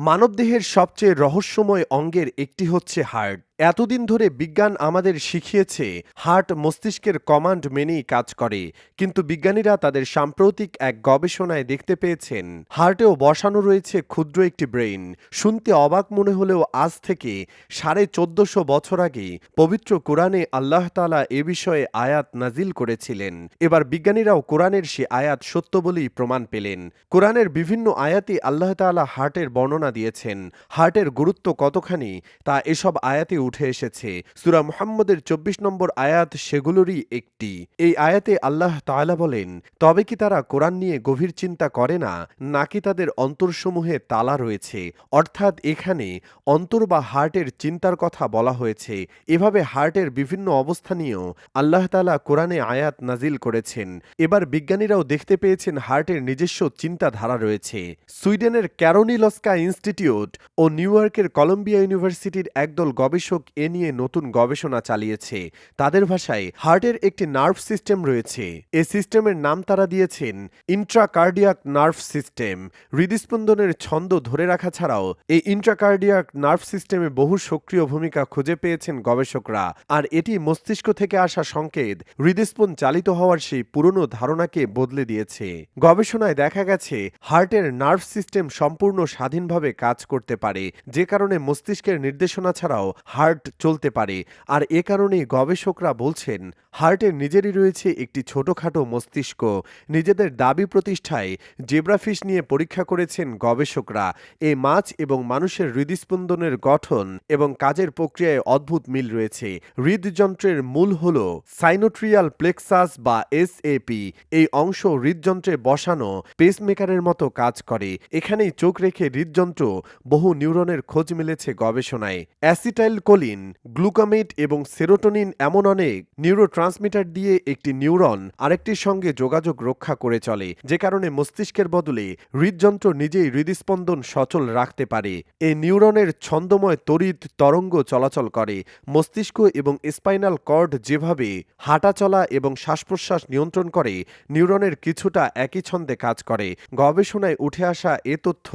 মানবদেহের সবচেয়ে রহস্যময় অঙ্গের একটি হচ্ছে হার্ট। এতদিন ধরে বিজ্ঞান আমাদের শিখিয়েছে, হার্ট মস্তিষ্কের কমান্ড মেনেই কাজ করে, কিন্তু বিজ্ঞানীরা তাদের সাম্প্রতিক এক গবেষণায় দেখতে পেয়েছেন, হার্টেও বসানো রয়েছে ক্ষুদ্র একটি ব্রেইন। শুনতে অবাক মনে হলেও আজ থেকে সাড়ে চোদ্দশো বছর আগে পবিত্র কোরআনে আল্লাহ তালা এ বিষয়ে আয়াত নাজিল করেছিলেন। এবার বিজ্ঞানীরাও কোরআনের সে আয়াত সত্য বলেই প্রমাণ পেলেন। কোরআনের বিভিন্ন আয়াতে আল্লাহ তাআলা হার্টের বর্ণনা দিয়েছেন। হার্টের গুরুত্ব কতখানি, তা এসব আয়াতে উঠে এসেছে। সুরা মুহাম্মদের চব্বিশ নম্বর আয়াত সেগুলোরই একটি। এই আয়াতে আল্লাহ তাআলা বলেন, তবে কি তারা কোরআন নিয়ে গভীর চিন্তা করে না? নাকি তাদের অন্তরসমূহে তালা রয়েছে? অর্থাৎ এখানে অন্তর বা হার্টের চিন্তার কথা বলা হয়েছে। এভাবে হার্টের বিভিন্ন অবস্থা নিয়েও আল্লাহ তালা কোরআনে আয়াত নাজিল করেছেন। এবার বিজ্ঞানীরাও দেখতে পেয়েছেন হার্টের নিজস্ব চিন্তাধারা রয়েছে। সুইডেনের ক্যারোনিলস্কা ইনস্টিটিউট ও নিউ ইয়র্কের কলম্বিয়া ইউনিভার্সিটির একদল গবেষক এ নিয়ে নতুন গবেষণা চালিয়েছে। তাদের ভাষায় হার্টের একটি নার্ভ সিস্টেম রয়েছে। এ সিস্টেমের নাম তারা দিয়েছেন ইন্ট্রাকার্ডিয়াক নার্ভ সিস্টেম। হৃদস্পন্দনের ছন্দ ধরে রাখা ছাড়াও এই ইন্ট্রাকার্ডিয়াক নার্ভ সিস্টেমে বহু সক্রিয় ভূমিকা খুঁজে পেয়েছেন গবেষকরা। আর এটি মস্তিষ্ক থেকে আসা সংকেত হৃদস্পন চালিত হওয়ার সেই পুরনো ধারণাকে বদলে দিয়েছে। গবেষণায় দেখা গেছে, হার্টের নার্ভ সিস্টেম সম্পূর্ণ স্বাধীনভাবে কাজ করতে পারে। যে কারণে মস্তিষ্কের নির্দেশনা ছাড়াও হার্ট চলতে পারে। আর এ কারণেই গবেষকরা বলছেন হার্টের নিজেরই রয়েছে একটি ছোটখাটো মস্তিষ্ক। নিজেদের দাবি প্রতিষ্ঠায় জেব্রাফিশ নিয়ে পরীক্ষা করেছেন গবেষকরা। এ মাছ এবং মানুষের হৃদস্পন্দনের গঠন এবং কাজের প্রক্রিয়ায় অদ্ভুত মিল রয়েছে। হৃদযন্ত্রের মূল হল সাইনোট্রিয়াল প্লেক্সাস বা এসএপি এই অংশ হৃদযন্ত্রে বসানো, পেসমেকারের মতো কাজ করে। এখানেই চোখ রেখে হৃদযন্ত্র বহু নিউরনের খোঁজ মিলেছে গবেষণায়। অ্যাসিটাইল কোলিন গ্লুকামেট এবং সেরোটোনিন এমন অনেক নিউরোট্রান্সমিটার দিয়ে একটি নিউরন আরেকটির সঙ্গে যোগাযোগ রক্ষা করে চলে, যে কারণে মস্তিষ্কের বদলে হৃদযন্ত্র নিজেই হৃদস্পন্দন সচল রাখতে পারে। এই নিউরনের ছন্দময় তড়িৎ তরঙ্গ চলাচল করে, মস্তিষ্ক এবং স্পাইনাল কর্ড যেভাবে হাঁটা চলা এবং শ্বাস প্রশ্বাস নিয়ন্ত্রণ করে, নিউরনের কিছুটা একই ছন্দে কাজ করে। গবেষণায় উঠে আসা এ তথ্য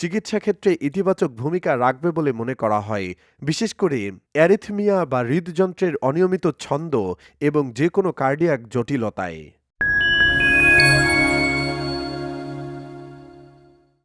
চিকিৎসা ক্ষেত্রে ইতিবাচক ভূমিকা রাখবে বলে মনে করা হয়। বিশেষ করে অ্যারিথমিয়া বা হৃদযন্ত্রের অনিয়মিত ছন্দ এবং যে কোনো কার্ডিয়াক জটিলতায়।